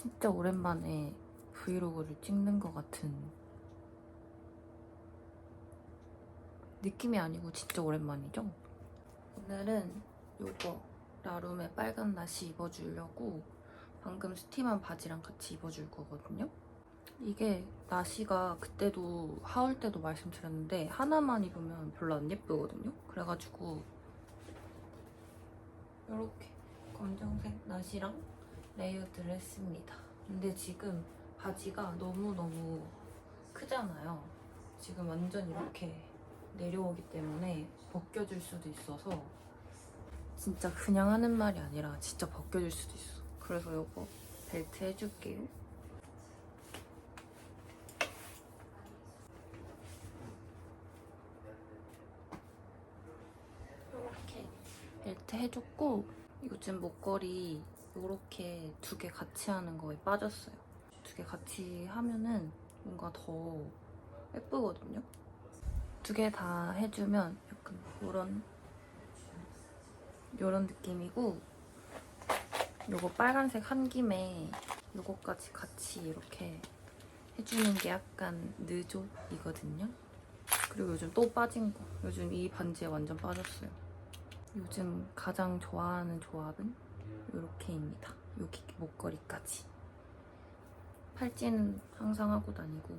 진짜 오랜만에 브이로그를 찍는 것 같은 느낌이 아니고 진짜 오랜만이죠? 오늘은 요거 라룸의 빨간 나시 입어주려고 방금 스팀한 바지랑 같이 입어줄 거거든요. 이게 나시가 그때도 하울 때도 말씀드렸는데 하나만 입으면 별로 안 예쁘거든요. 그래가지고 이렇게 검정색 나시랑 레이어드를 했습니다. 근데 지금 바지가 너무너무 크잖아요. 지금 완전 이렇게 내려오기 때문에 벗겨질 수도 있어서 진짜 그냥 하는 말이 아니라 진짜 벗겨질 수도 있어. 그래서 이거 벨트 해줄게요. 이렇게 벨트 해줬고 요즘 목걸이 이렇게 두 개 같이 하는 거에 빠졌어요. 두 개 같이 하면은 뭔가 더 예쁘거든요. 두 개 다 해주면 약간 이런 이런 느낌이고 요거 빨간색 한 김에 요거까지 같이 이렇게 해주는 게 약간 느조이거든요. 그리고 요즘 또 빠진 거. 요즘 이 반지에 완전 빠졌어요. 요즘 가장 좋아하는 조합은 이렇게입니다. 여기 목걸이까지. 팔찌는 항상 하고 다니고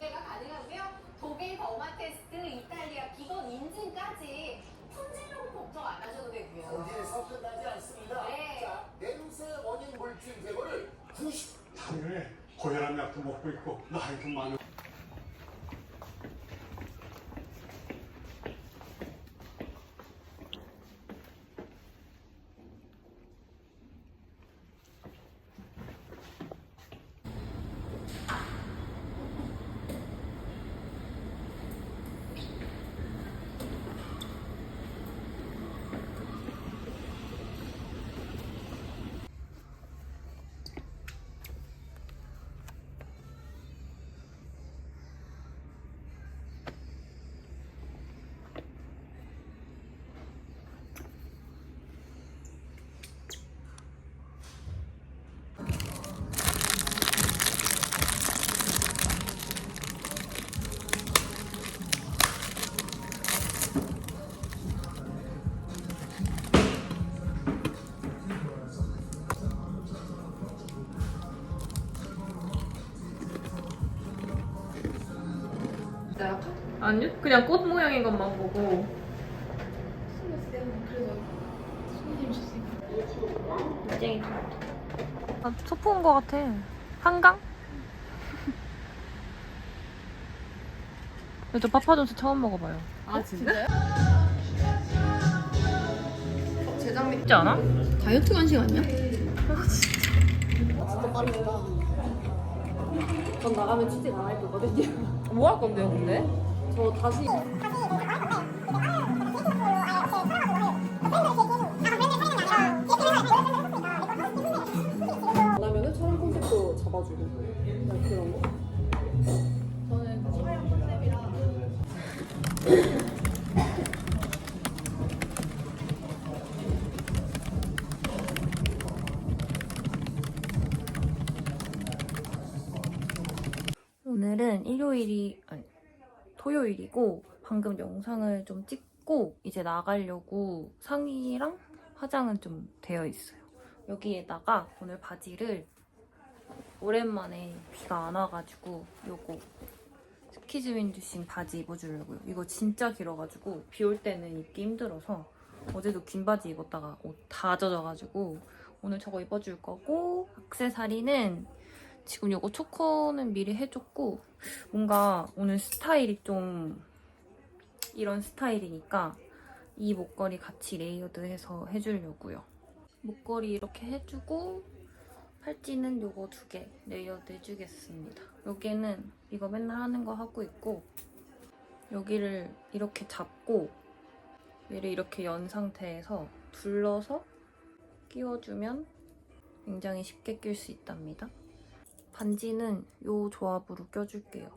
가 가능하고요. 독일 더마 테스트, 이탈리아 비건 인증까지 품질력은 걱정 안 하셔도 되고요. 어디에서 끝나지 않습니다. 네. 자, 냄새 원인 물질 제거를 90 당연히 고혈압 약도 먹고 있고 나이도 많은 아니요 그냥 꽃 모양인 것만 보고 아, 소포 온것 같아 한강? 저 파파존스 처음 먹어봐요 아 진짜요? 재작년 쉽지 않아? 다이어트 간식 아니야? 전 나가면 취직 안할 거거든요. 뭐 할 건데요 근데? 저 다시 안 하면은 촬영 컨셉도 잡아주고 그냥 그런 거. 저는 촬영 컨셉이라 오늘은 일요일이 아니 토요일이고 방금 영상을 좀 찍고 이제 나가려고 상의랑 화장은 좀 되어 있어요. 여기에다가 오늘 바지를 오랜만에 비가 안 와가지고 요거 스키즈윈드신 바지 입어주려고요. 이거 진짜 길어가지고 비 올 때는 입기 힘들어서 어제도 긴 바지 입었다가 옷 다 젖어가지고 오늘 저거 입어줄 거고 액세서리는 지금 요거 초코는 미리 해줬고 뭔가 오늘 스타일이 좀 이런 스타일이니까 이 목걸이 같이 레이어드해서 해주려고요. 목걸이 이렇게 해주고 팔찌는 요거 두 개 레이어드 해주겠습니다. 여기는 이거 맨날 하는 거 하고 있고 여기를 이렇게 잡고 얘를 이렇게 연 상태에서 둘러서 끼워주면 굉장히 쉽게 낄 수 있답니다. 반지는 이 조합으로 껴줄게요.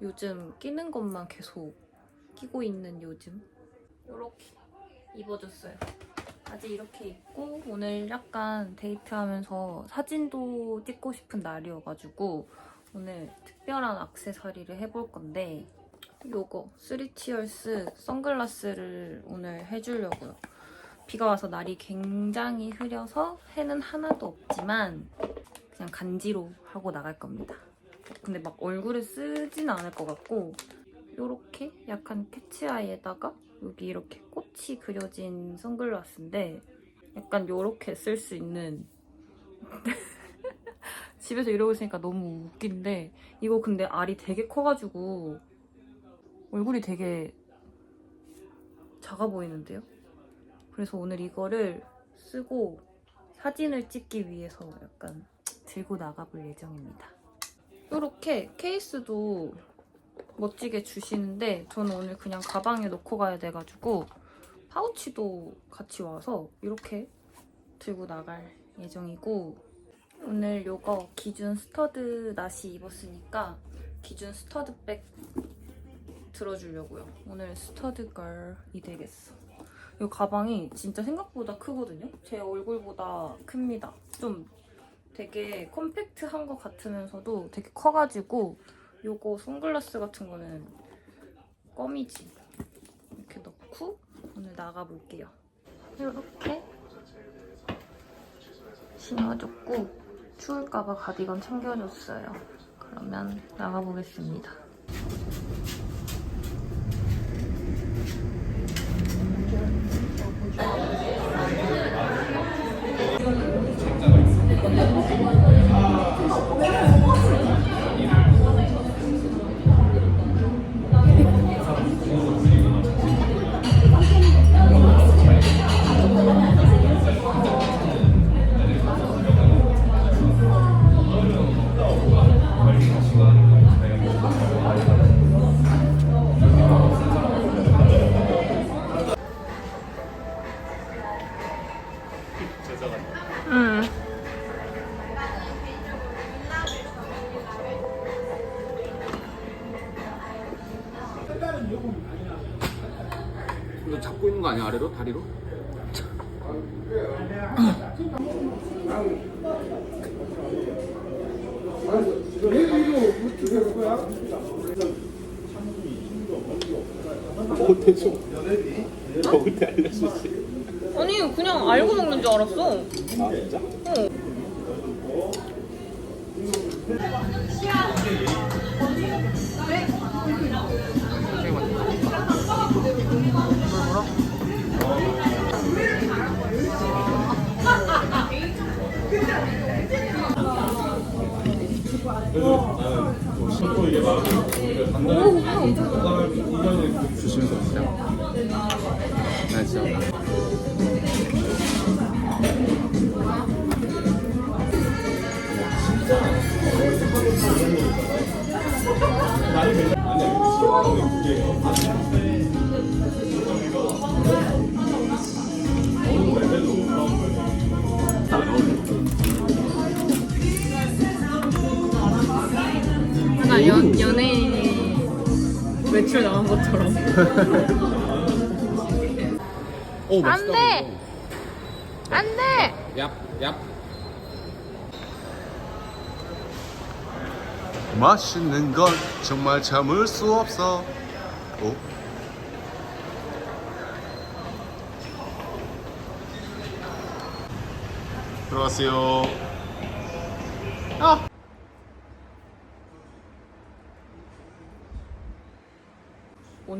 요즘 끼는 것만 계속 끼고 있는 요즘 이렇게 입어줬어요. 아직 이렇게 입고 오늘 약간 데이트하면서 사진도 찍고 싶은 날이어가지고 오늘 특별한 악세사리를 해볼 건데 요거 쓰리치얼스 선글라스를 오늘 해주려고요. 비가 와서 날이 굉장히 흐려서 해는 하나도 없지만 그냥 간지로 하고 나갈 겁니다. 근데 막 얼굴에 쓰진 않을 것 같고 요렇게 약간 캐치아이에다가 여기 이렇게 꽃이 그려진 선글라스인데 약간 요렇게 쓸 수 있는 집에서 이러고 있으니까 너무 웃긴데 이거 근데 알이 되게 커가지고 얼굴이 되게 작아 보이는데요? 그래서 오늘 이거를 쓰고 사진을 찍기 위해서 약간 들고 나가볼 예정입니다. 이렇게 케이스도 멋지게 주시는데 저는 오늘 그냥 가방에 넣고 가야 돼가지고 파우치도 같이 와서 이렇게 들고 나갈 예정이고 오늘 요거 기준 스터드 나시 입었으니까 기준 스터드 백 들어주려고요. 오늘 스터드 걸이 되겠어. 이 가방이 진짜 생각보다 크거든요. 제 얼굴보다 큽니다. 좀 되게 컴팩트한 것 같으면서도 되게 커가지고 요거 선글라스 같은 거는 껌이지. 이렇게 넣고 오늘 나가볼게요. 이렇게 신어줬고 추울까봐 가디건 챙겨줬어요. 그러면 나가보겠습니다. 아니야 아래로 다리로? 알려주지. 아니 그냥 알고 먹는 줄 알았어. 아 진짜? 주 시면서 진짜 나 진짜 약간 오 맛있다 안 돼! 안 돼! 얍 얍 맛있는 건 정말 참을 수 없어. 오? 들어가세요.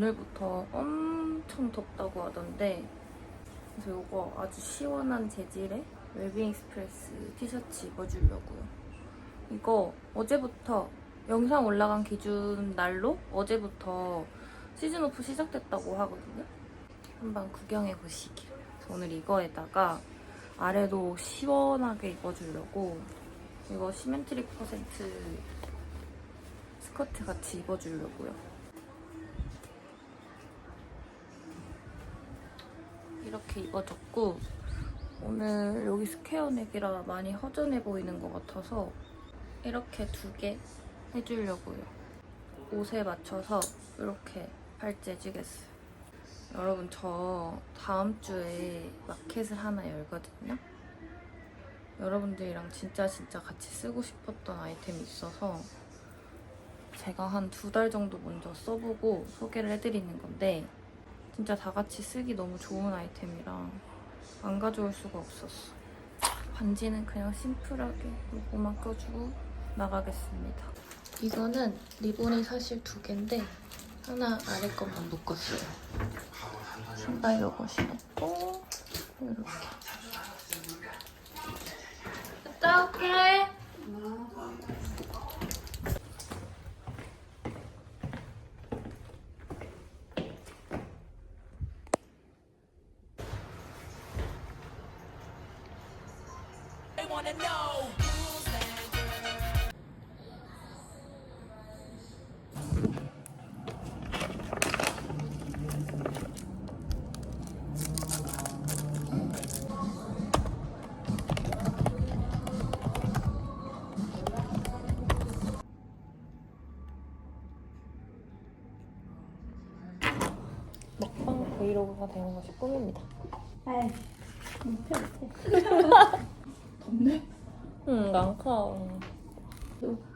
오늘부터 엄청 덥다고 하던데 그래서 이거 아주 시원한 재질의 웰빙 익스프레스 티셔츠 입어주려고요. 이거 어제부터 영상 올라간 기준 날로 어제부터 시즌 오프 시작됐다고 하거든요. 한번 구경해 보시길. 오늘 이거에다가 아래도 시원하게 입어주려고 이거 시멘트릭 퍼센트 스커트 같이 입어주려고요. 이렇게 입어줬고 오늘 여기 스퀘어 넥이라 많이 허전해 보이는 것 같아서 이렇게 두 개 해주려고요. 옷에 맞춰서 이렇게 팔찌 해주겠어요. 여러분 저 다음 주에 마켓을 하나 열거든요. 여러분들이랑 진짜 진짜 같이 쓰고 싶었던 아이템이 있어서 제가 한 두 달 정도 먼저 써보고 소개를 해드리는 건데 진짜 다 같이 쓰기 너무 좋은 아이템이라 안 가져올 수가 없었어. 반지는 그냥 심플하게 요거만 껴주고 나가겠습니다. 이거는 리본이 사실 두 개인데 하나 아래 것만 묶었어요. 신발 요거 신었고 이렇게. 갔다 올게. 먹방 브이로그가 되는 것이 꿈입니다. 덥네. 응, 안 커.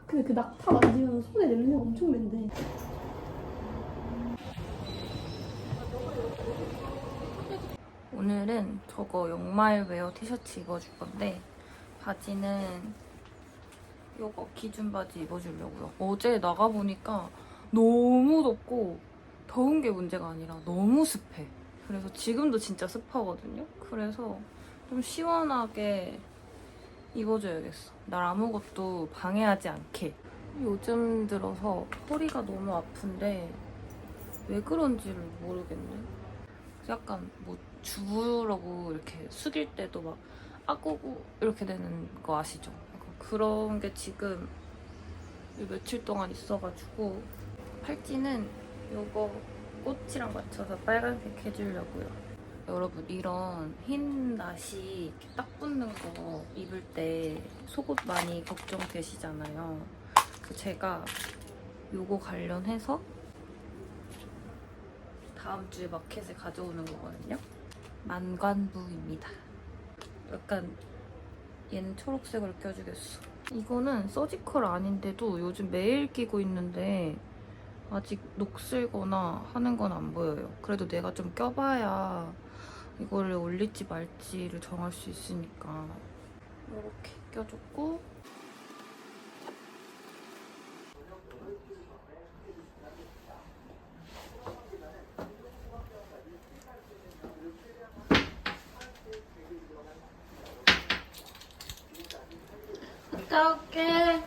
근데 그 낙타 만지면 손에 냄새가 엄청 맨데. 오늘은 저거 역마일웨어 티셔츠 입어줄 건데 바지는 이거 기준 바지 입어주려고요. 어제 나가보니까 너무 덥고 더운 게 문제가 아니라 너무 습해. 그래서 지금도 진짜 습하거든요. 그래서 좀 시원하게 입어줘야겠어. 날 아무것도 방해하지 않게. 요즘 들어서 허리가 너무 아픈데 왜 그런지를 모르겠네. 약간 뭐 주부라고 이렇게 숙일 때도 막 아구구 이렇게 되는 거 아시죠? 약간 그런 게 지금 이 며칠 동안 있어가지고 팔찌는 요거 꽃이랑 맞춰서 빨간색 해주려고요. 여러분 이런 흰 나시 이렇게 딱 붙는 거 입을 때 속옷 많이 걱정되시잖아요. 그 제가 요거 관련해서 다음 주에 마켓에 가져오는 거거든요. 만관부입니다. 약간 얘는 초록색을 껴주겠어. 이거는 서지컬 아닌데도 요즘 매일 끼고 있는데 아직 녹슬거나 하는 건 안 보여요. 그래도 내가 좀 껴봐야 이거를 올릴지 말지를 정할 수 있으니까 이렇게 껴줬고 갔다 올게.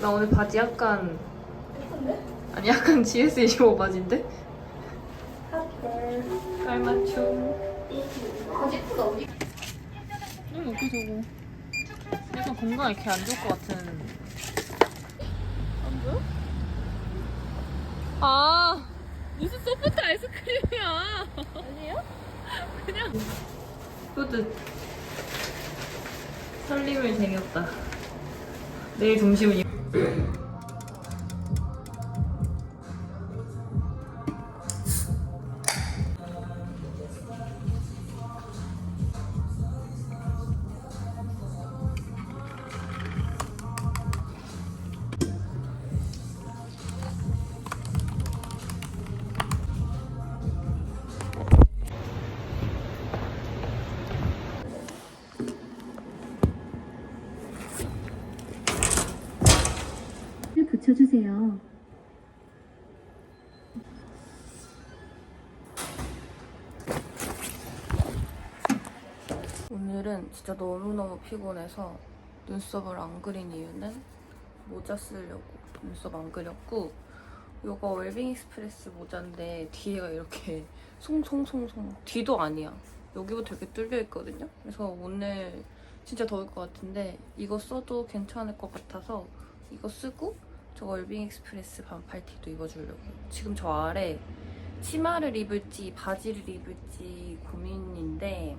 나 오늘 바지 약간 아니 약간 GS25 바지인데? 깔맞춤 바지 예쁘다, 저거 약간 건강에 이렇게 안 좋을 것 같은 안 보여? 아 무슨 소프트 아이스크림이야 아니에요? 그냥 뿌듯 설림을 쟁였다 내일 점심은 이- 붙여주세요. 오늘은 진짜 너무너무 피곤해서 눈썹을 안 그린 이유는 모자 쓰려고 눈썹 안 그렸고 이거 웰빙 익스프레스 모자인데 뒤에가 이렇게 송송송송 뒤도 아니야 여기부터 이렇게 뚫려 있거든요 그래서 오늘 진짜 더울 것 같은데 이거 써도 괜찮을 것 같아서 이거 쓰고 저 웰빙 익스프레스 반팔 티도 입어주려고 지금 저 아래 치마를 입을지 바지를 입을지 고민인데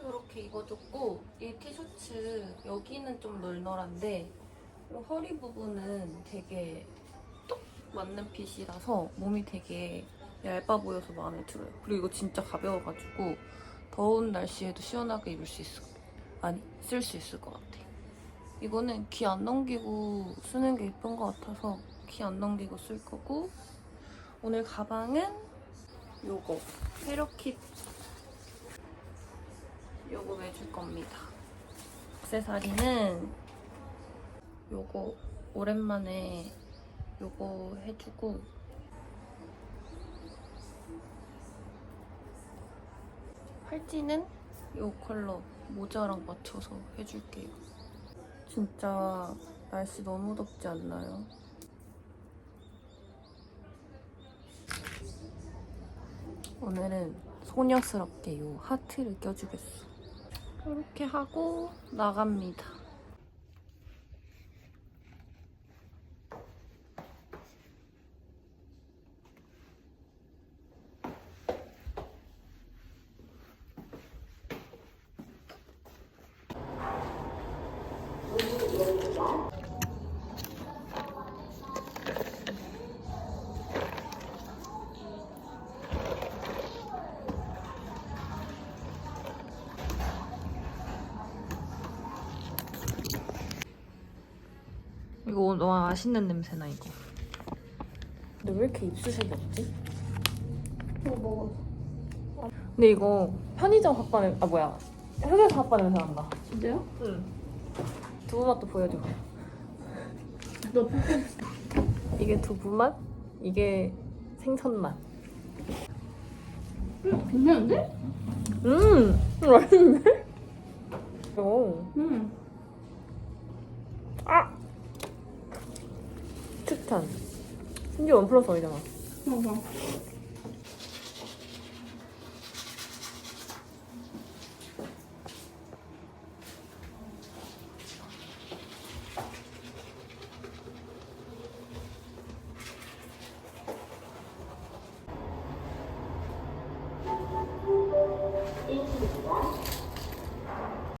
이렇게 입어줬고 이 티셔츠 여기는 좀 널널한데 이 허리 부분은 되게 뚝 맞는 핏이라서 몸이 되게 얇아 보여서 마음에 들어요. 그리고 이거 진짜 가벼워가지고 더운 날씨에도 시원하게 입을 수 있어. 아 니쓸수 있을 것 같아. 이거는 기안 넘기고 쓰는 게 예쁜 것 같아서 기안 넘기고 쓸 거고 오늘 가방은 요거 헤로킷 요거 매줄 겁니다. 액세서리는 요거 오랜만에 요거 해주고 팔찌는 요 컬러 모자랑 맞춰서 해줄게요. 진짜 날씨 너무 덥지 않나요? 오늘은 소녀스럽게 요 하트를 껴주겠어. 이렇게 하고 나갑니다. 이거 너무 맛있는 냄새나 이거. 근데 왜 이렇게 입수색이 없지? 이거 먹어. 근데 이거 편의점 핫바 냄, 아 뭐야 휴게소 핫바 냄새 난다. 진짜요? 응. 두부 맛도 보여줘. 너 이게 두부 맛, 이게 생선 맛. 음, 괜찮은데? 음, 맛있는데? 오, 음. 추천. 심지어 원 플러스 원이잖아. 먹어.